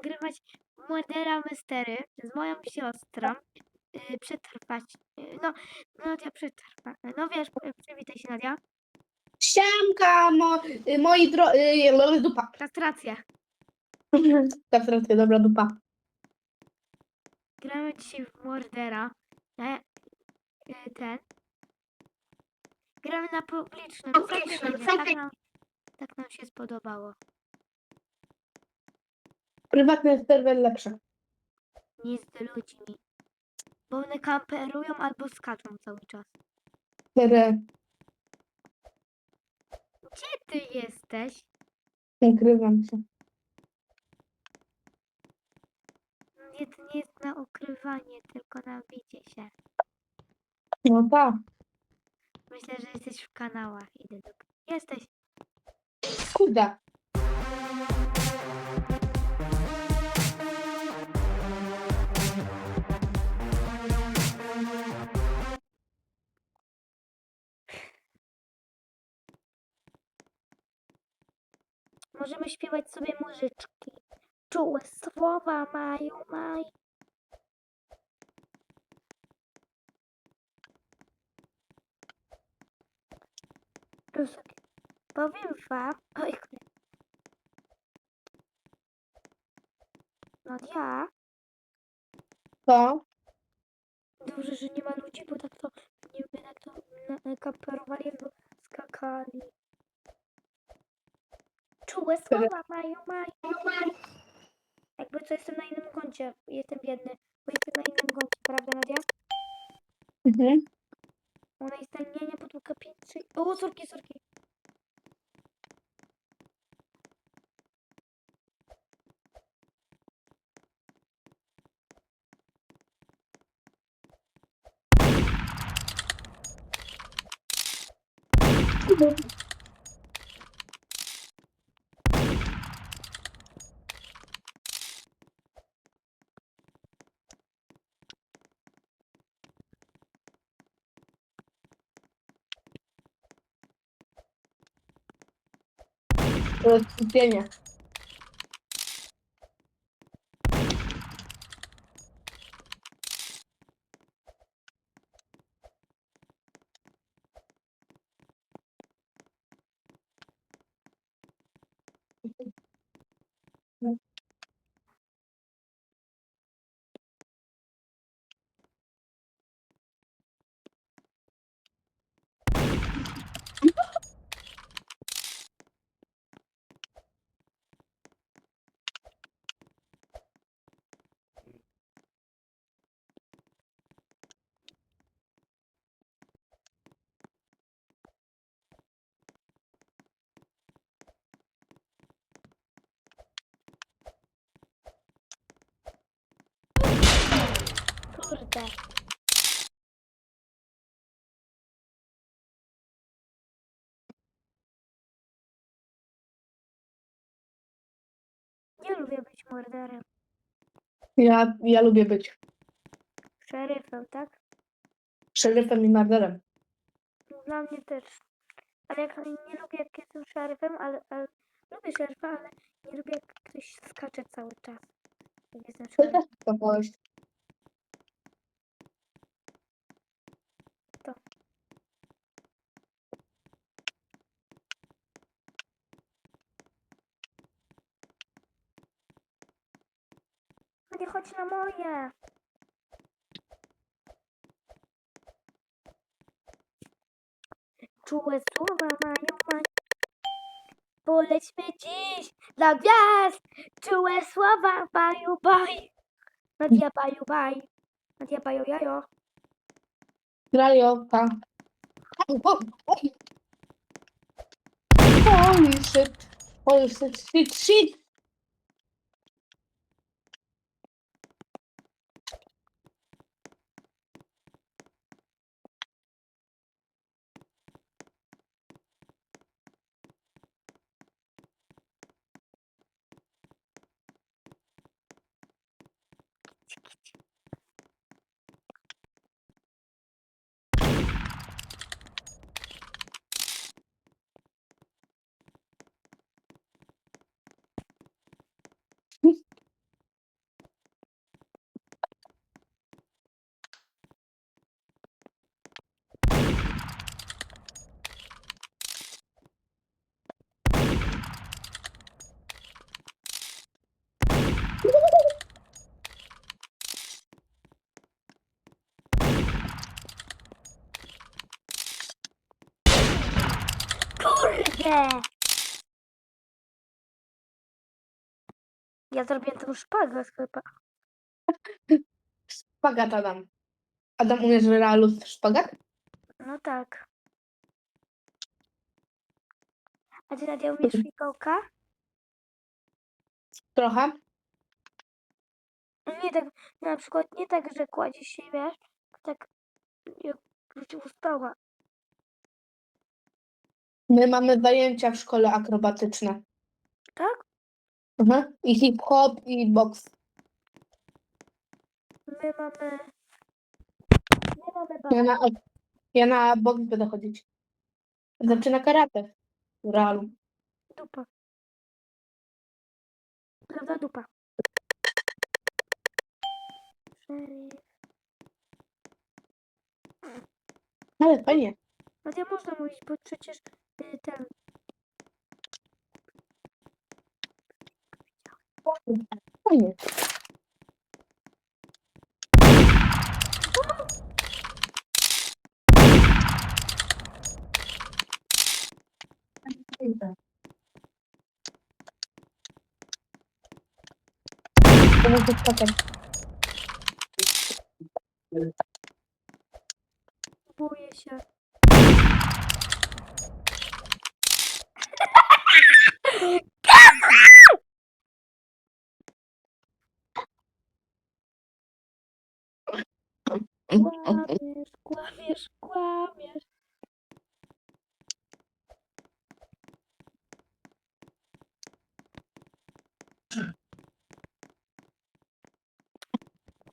nagrywać Mordera Mystery z moją siostrą. Yy, przetrwać. Yy, no, Nadia przetrwa. No wiesz, yy, przywitaj się Nadia. Siemka, mo, y, moi dro... Y, dupa. Kastracja. Kastracja, dobra dupa. Gramy dzisiaj w Mordera. Ja, yy, ten. Gramy na publicznym. Publicznym, tak. nam, tak nam się spodobało. Prywatny serwer lepszy. Nie z ludźmi. Bo one kamperują albo skaczą cały czas. Serwer. Gdzie ty jesteś? Nagrywam się. Nie, to nie jest na ukrywanie, tylko na bicie się. No tak. Myślę, że jesteś w kanałach. Idę do... Jesteś. Kurde. Możemy śpiewać sobie muzyczki. Czułe słowa mają maj. Rusek. Powiem wam. Oj. No ja. To. Dobrze, że nie ma ludzi, bo tak to nie by tak to na- kamperowali albo skakali. Czułe słowa mają mają. Jakby co jestem na innym koncie. Jestem biedny, bo jestem na innym koncie, prawda Nadia? Mhm. Ona jest na nie, nie podłoga 5, 6. O, sorki, sorki. Rozkupienie. Kurde. Nie lubię być morderem. Ja, ja lubię być Szeryfem, tak? szeryfem i marderem. Dla mnie też. Ale jak nie lubię jak jestem szeryfem, ale, ale lubię szeryfa, ale nie lubię jak ktoś skacze cały czas. Jak jestem To szeryfem. też to powiedzieć. Nie chodź na moje. Czułe słowa mają mań. Polećmy dziś dla gwiazd. Czułe słowa baju baj. Nadia baju baj. Nadia baju jajo. Grajota. Holy shit. Holy shit, shit, shit. Nie. Ja zrobię tą szpagę chyba. Szpagat Adam. Adam, umiesz w realu szpagat? No tak. A ty Nadia umiesz fikołka? Trochę. Nie tak, na przykład nie tak, że kładziesz się, wiesz, tak jak wrócił spała. My mamy zajęcia w szkole akrobatyczne. Tak? Mhm. I hip-hop, i boks. My mamy... My mamy Ja na, ja na boks będę chodzić. Zaczyna karate. W realu. Dupa. Prawda dupa. Szeryf. Ale fajnie. No nie można mówić, bo przecież y, ten... Fajnie. To może potem. Boję się. Kłamiesz, kłamiesz, kłamiesz.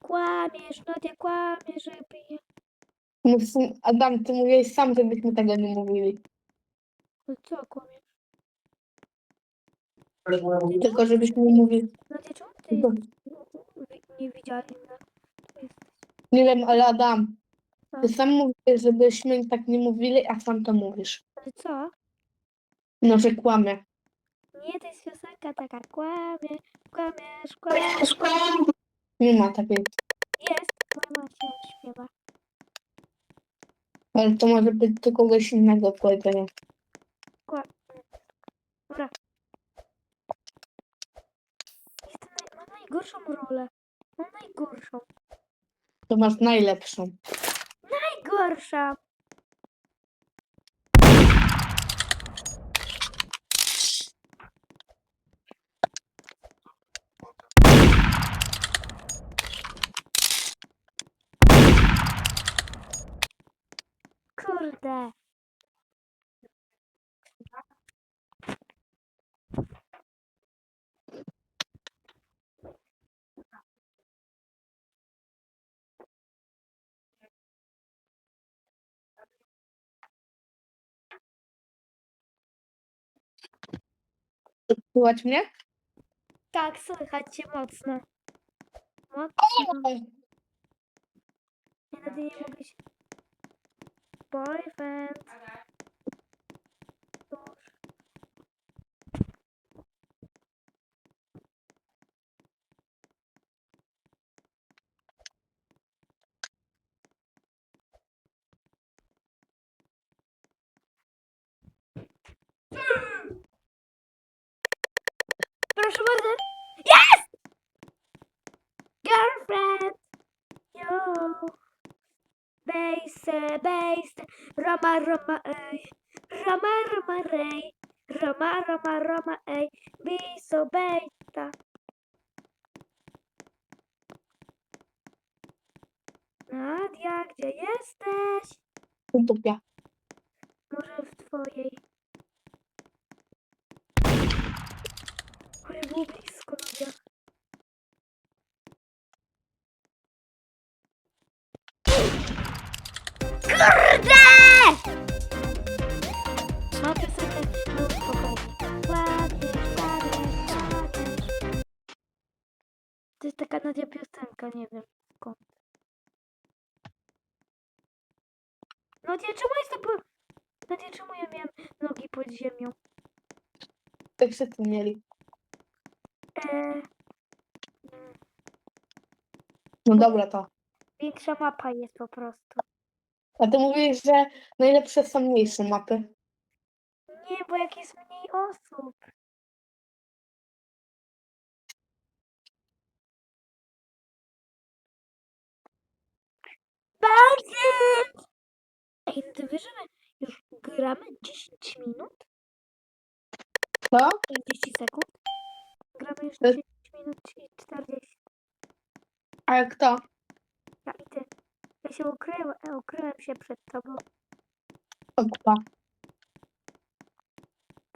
Kłamiesz, no nie kłamiesz, że piję. Mów sam- Adam, ty mówiłeś sam, żebyśmy tego nie mówili. No co kłamiesz? Tylko żebyśmy mówili. No nie czemu ty Tylko- nie jest. Nie wiem, ale Adam, ty Co? sam mówisz, żebyśmy tak nie mówili, a sam to mówisz. Ale co? No, że kłamie. Nie, to jest piosenka taka. Kłamie, kłamiesz, kłamiesz. Nie ma takiej. Jest, moja macie śpiewa. Ale to może być do kogoś innego powiedzenia. Dobra. Jestem naj, mam najgorszą rolę. Mam najgorszą. To masz najlepszą. Najgorsza. Kurde. Słuchać mnie? Tak, słychać cię mocno. Mocno. Ja wtedy nie mogę się... Boyfriend. Już. Proszę bardzo. Jest! Girlfriend. Yo. Bejse. Roma, Roma, ej. Roma, Roma, rej. Roma, Roma, Roma, ej. Biso, bejta. Nadia, gdzie jesteś? W dupie. Może w twojej. Ale było blisko, Nadia. Kurde! Piosenkę, no spokojnie. Kładziesz, kładziesz, kładziesz. To jest taka Nadia piosenka, nie wiem skąd. Nadia, czemu jest to po... Nadia, czemu ja miałem nogi pod ziemią? Tak wszyscy mieli. Eee, No dobra to. większa mapa jest po prostu. A ty mówisz, że najlepsze są mniejsze mapy. Nie, bo jak jest mniej osób. Bardzo! Ej, no to wiesz, że my już gramy 10 minut? Co? 40 sekund? Gramy już To- 10 minut i 40. A jak to? Ja i ty. Ja się ukryłem, ukryłem się przed tobą. Okpa.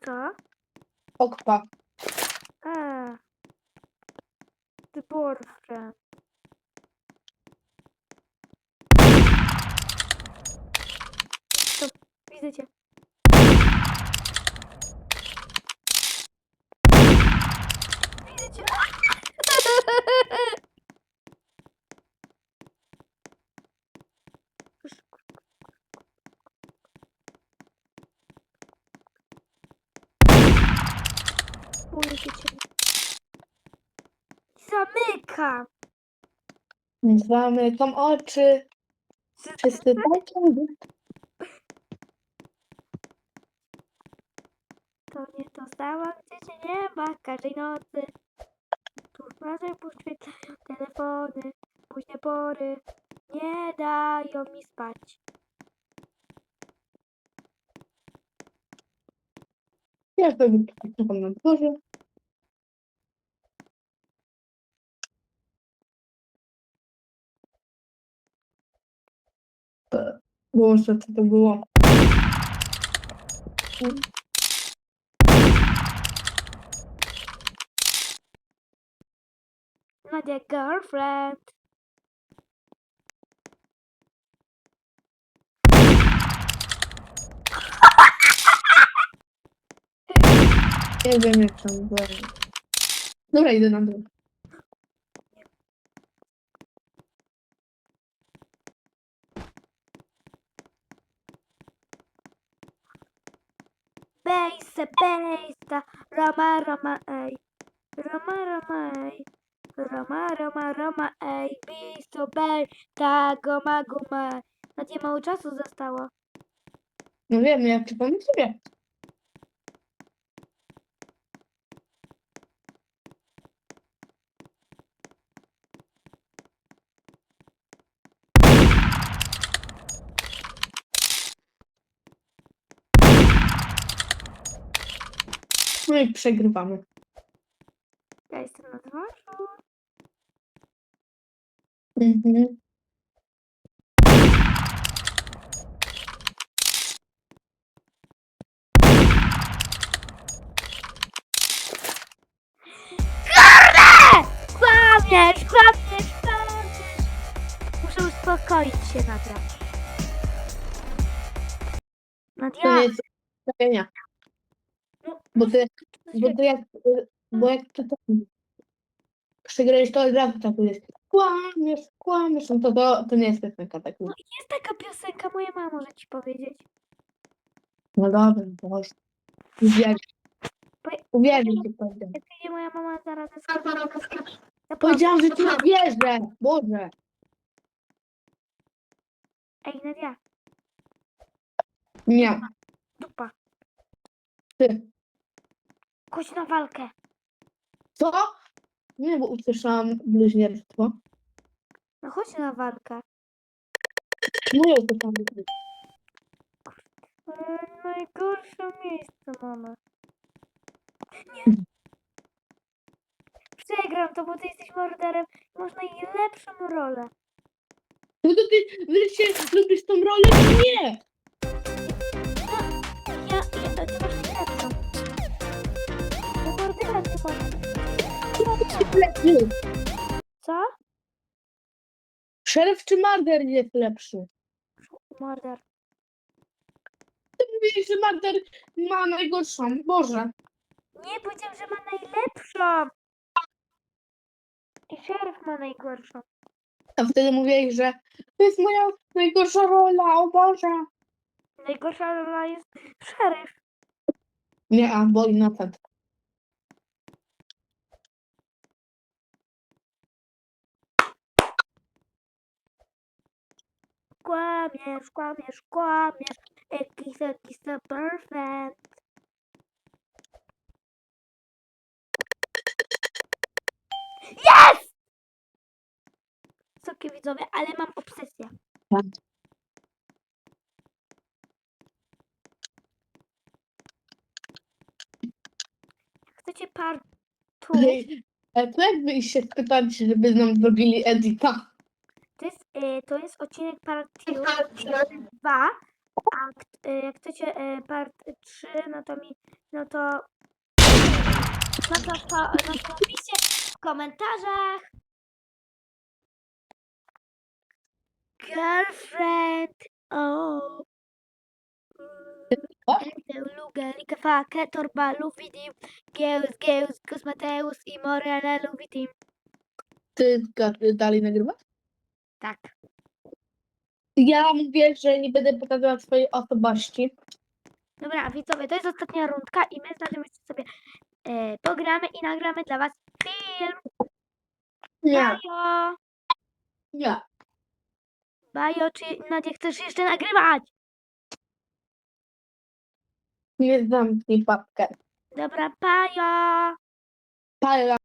Co? Okpa. A. Ty boyfriend. Stop, widzę cię. Widzę cię. Boję się cię. Zamykam. Zamykam oczy. Wszyscy tańczą. To nie to samo, gdzie cię nie ma każdej nocy. Tuż razem poświetlają telefony. Późne pory nie dają mi spać. Ja sobie czekam na dworze. E, Boże, co to było? Nadia girlfriend. Nie wiem jak tam było. Dobra, idę na dół. Bejse, bejsta, Roma, Roma, ej. Roma, Roma, ej. Roma, Roma, Roma, ej. Bisto, bej, ta, goma, guma. Nadia mało czasu zostało. No wiem, ja czekam na No i przegrywamy. Ja jestem na dworzu. Mhm. Kłamiesz, kłamiesz, kłamiesz. Muszę uspokoić się, Nadia. To Nadia, nie jest ustawienia. No, Bo ty, bo ty jak, bo jak ty to przegrałeś, to od razu tak jest. Kłamiesz, kłamiesz, no to, to, to nie jest piosenka tak. no jest taka piosenka, moja mama może ci powiedzieć. No dobra, Boże. Uwierzę. Uwierzę ci powiedziałem. Jak przyjdzie moja mama zaraz ze Powiedziałam, że ci uwierzę. Boże. Ej, Nadia, Nie, dupa. ty. Chodź na walkę. Co? Nie, bo usłyszałam bluźnierstwo. No chodź na walkę. No ja usłyszałam bluźnierstwo. E, najgorsze miejsce mamy. Nie. Przegram to, bo ty jesteś morderem i masz najlepszą rolę. No to ty wreszcie lubisz tą rolę, nie? Lepszy. Co? Szeryf czy Marder jest lepszy? Morder. Ty mówisz, że Marder ma najgorszą. Boże. Nie, powiedziałem, że ma najlepszą. I szeryf ma najgorszą. A wtedy mówiłeś, że to jest moja najgorsza rola, o Boże. Najgorsza rola jest szeryf. Nie, a bo Innocent. kłamiesz, kłamiesz, kłamiesz. Ekis, ekis, the perfect. Jest! Wysokie widzowie, ale mam obsesję. Tak. Chcecie partu? Ej, Ej, jakby ich się spytać, żeby nam zrobili edita. To jest, y, to jest odcinek part 2, a y, jak chcecie y, part 3, no to mi, no to, no to, to, no to piszcie w komentarzach. Girlfriend, oh. Luga, Lika, Fake, Torba, Lufidim, Geus, Geus, Kosmateus i Morele, Lufidim. Ty dalej nagrywasz? Tak. Ja mówię, że nie będę pokazywał swojej osobowości. Dobra, widzowie, to jest ostatnia rundka i my z jeszcze sobie e, pogramy i nagramy dla was film. Nie, Bajo! nie. Bajo, czy Nadia chcesz jeszcze nagrywać? Nie zamknij papkę. Dobra, Bajo! Pala.